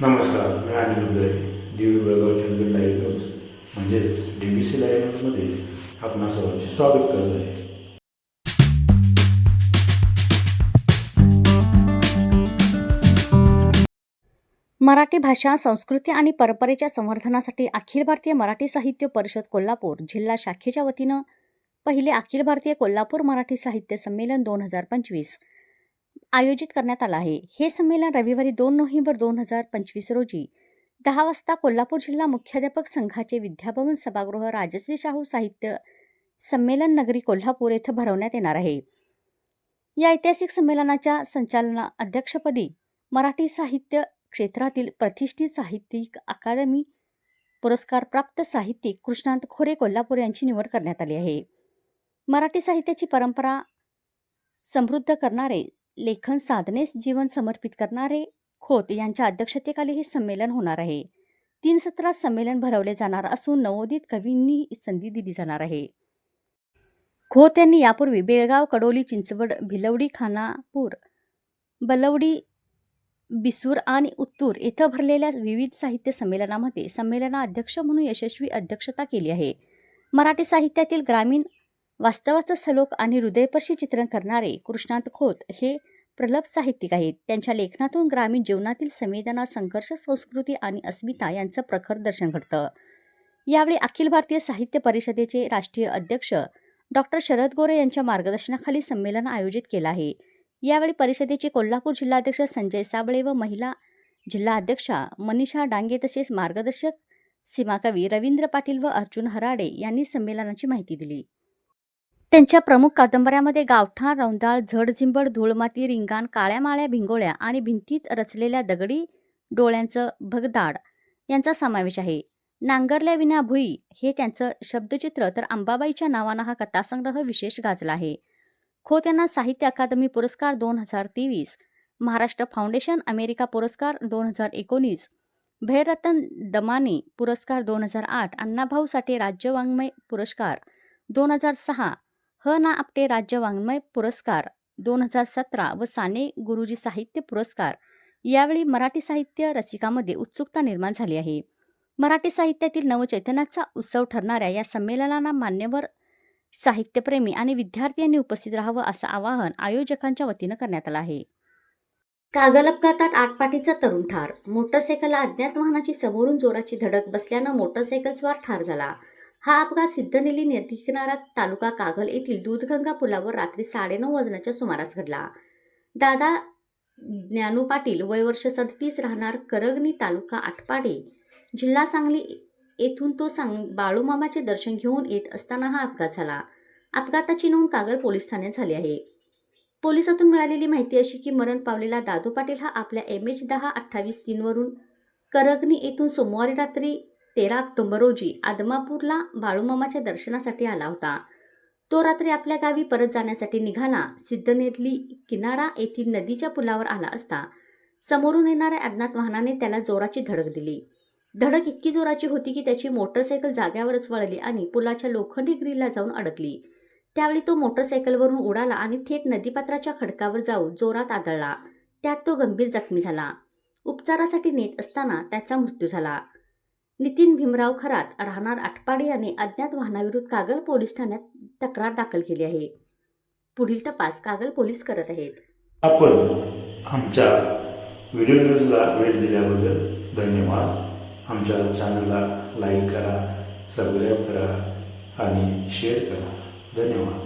नमस्कार मी अनिल उदय दिवी बेळगाव चंदगड लाईव्ह न्यूज म्हणजेच डी बी सी लाईव्ह न्यूजमध्ये आपणा सर्वांचे स्वागत करत आहे. मराठी भाषा संस्कृती आणि परंपरेच्या संवर्धनासाठी अखिल भारतीय मराठी साहित्य परिषद कोल्हापूर जिल्हा शाखेच्या वतीनं पहिले अखिल भारतीय कोल्हापूर मराठी साहित्य संमेलन दोन हजार पंचवीस. आयोजित करण्यात आलं आहे. हे संमेलन रविवारी दोन नोव्हेंबर दोन हजार पंचवीस रोजी दहा वाजता कोल्हापूर जिल्हा मुख्याध्यापक संघाचे विद्याभवन सभागृह राजश्री शाहू साहित्य संमेलन नगरी कोल्हापूर येथे भरवण्यात येणार आहे. या ऐतिहासिक संमेलनाच्या संचालना अध्यक्षपदी मराठी साहित्य क्षेत्रातील प्रतिष्ठित साहित्यिक अकादमी पुरस्कारप्राप्त साहित्यिक कृष्णांत खोरे कोल्हापूर यांची निवड करण्यात आली आहे. मराठी साहित्याची परंपरा समृद्ध करणारे लेखन साधनेस जीवन समर्पित करणारे खोत यांच्या अध्यक्षतेखाली हे संमेलन होणार आहे. तीन सत्रात संमेलन भरवले जाणार असून नवोदित कवींनी संधी दिली जाणार आहे. खोत यांनी यापूर्वी बेळगाव कडोली चिंचवड भिलवडी खानापूर बलवडी बिसूर आणि उत्तूर येथे भरलेल्या विविध साहित्य संमेलनामध्ये संमेलनाध्यक्ष म्हणून यशस्वी अध्यक्षता केली आहे. मराठी साहित्यातील ग्रामीण वास्तवाचं सलोक आणि हृदयपर्शी चित्रण करणारे कृष्णांत खोत हे प्रलभ साहित्यिक आहेत. त्यांच्या लेखनातून ग्रामीण जीवनातील संवेदना संघर्ष संस्कृती आणि अस्मिता यांचं प्रखर दर्शन घडतं. यावेळी अखिल भारतीय साहित्य परिषदेचे राष्ट्रीय अध्यक्ष डॉक्टर शरद गोरे यांच्या मार्गदर्शनाखाली संमेलन आयोजित केलं आहे. यावेळी परिषदेचे कोल्हापूर जिल्हाध्यक्ष संजय साबळे व महिला जिल्हाध्यक्षा मनीषा डांगे तसेच मार्गदर्शक सीमाकवी रवींद्र पाटील व अर्जुन हराडे यांनी संमेलनाची माहिती दिली. त्यांच्या प्रमुख कादंबऱ्यामध्ये गावठाण रौंदाळ झडझिंबड धूळमाती रिंगाण काळ्या माळ्या भिंगोळ्या आणि भिंतीत रचलेल्या दगडी डोळ्यांचं भगदाड यांचा समावेश आहे. नांगरल्या विना भुई हे त्यांचं शब्दचित्र तर अंबाबाईच्या नावानं हा कथासंग्रह विशेष गाजला आहे. खोत यांना साहित्य अकादमी पुरस्कार दोन हजार तेवीस महाराष्ट्र फाउंडेशन अमेरिका पुरस्कार दोन हजार एकोणीस भैरतन दमानी पुरस्कार दोन हजार आठ अण्णाभाऊ साठे राज्य वाङ्मय पुरस्कार दोन हजार सहा ह ना आपटे राज्य वाङ्मय पुरस्कार दोन हजार सतरा व साने गुरुजी साहित्य पुरस्कार. यावेळी मराठी साहित्य रसिकामध्ये उत्सुकता निर्माण झाली आहे. मराठी साहित्यातील नवचैतन्याचा उत्सव ठरणाऱ्या या संमेलनाला मान्यवर साहित्यप्रेमी आणि विद्यार्थी यांनी उपस्थित राहावं असं आवाहन आयोजकांच्या वतीनं करण्यात आलं आहे. कागल अपघातात आटपाटीचा तरुण ठार. मोटरसायकलला अज्ञात वाहनाची समोरून जोराची धडक बसल्यानं मोटरसायकलस्वार ठार झाला. हा अपघात सिद्धनेली नदी किनारा तालुका कागल येथील दूधगंगा पुलावर रात्री साडेनऊ वाजण्याच्या सुमारास घडला. दादा ज्ञानू पाटील वय वर्ष सदतीस राहणार करगणी तालुका आटपाडे. जिल्हा सांगली येथून तो सांग बाळूमामाचे दर्शन घेऊन येत असताना हा अपघात झाला. अपघाताची नोंद कागल पोलीस ठाण्यात झाली आहे. पोलिसातून मिळालेली माहिती अशी की मरण पावलेला दादू पाटील हा आपल्या एम एच दहा अठ्ठावीस तीनवरून करगणी येथून सोमवारी रात्री तेरा ऑक्टोबर रोजी आदमापूरला बाळूमामाच्या दर्शनासाठी आला होता. तो रात्री आपल्या गावी परत जाण्यासाठी निघाला. सिद्धनेरली किनारा येथील नदीच्या पुलावर आला असता समोरून येणाऱ्या अज्ञात वाहनाने त्याला जोराची धडक दिली. धडक इतकी जोराची होती की त्याची मोटरसायकल जाग्यावरच वळली आणि पुलाच्या लोखंडी ग्रीलला जाऊन अडकली. त्यावेळी तो मोटरसायकलवरून उडाला आणि थेट नदीपात्राच्या खडकावर जाऊन जोरात आदळला. त्यात तो गंभीर जखमी झाला. उपचारासाठी नेत असताना त्याचा मृत्यू झाला. नितीन भीमराव खरात राहणार आटपाडे याने अज्ञात वाहनाविरुद्ध कागल पोलीस ठाण्यात तक्रार दाखल केली आहे. पुढील तपास कागल पोलीस करत आहेत. आपण आमच्या व्हिडिओ न्यूजला वेळ दिल्याबद्दल धन्यवाद. आमच्या चॅनलला लाईक करा सबस्क्राईब करा आणि शेअर करा. धन्यवाद.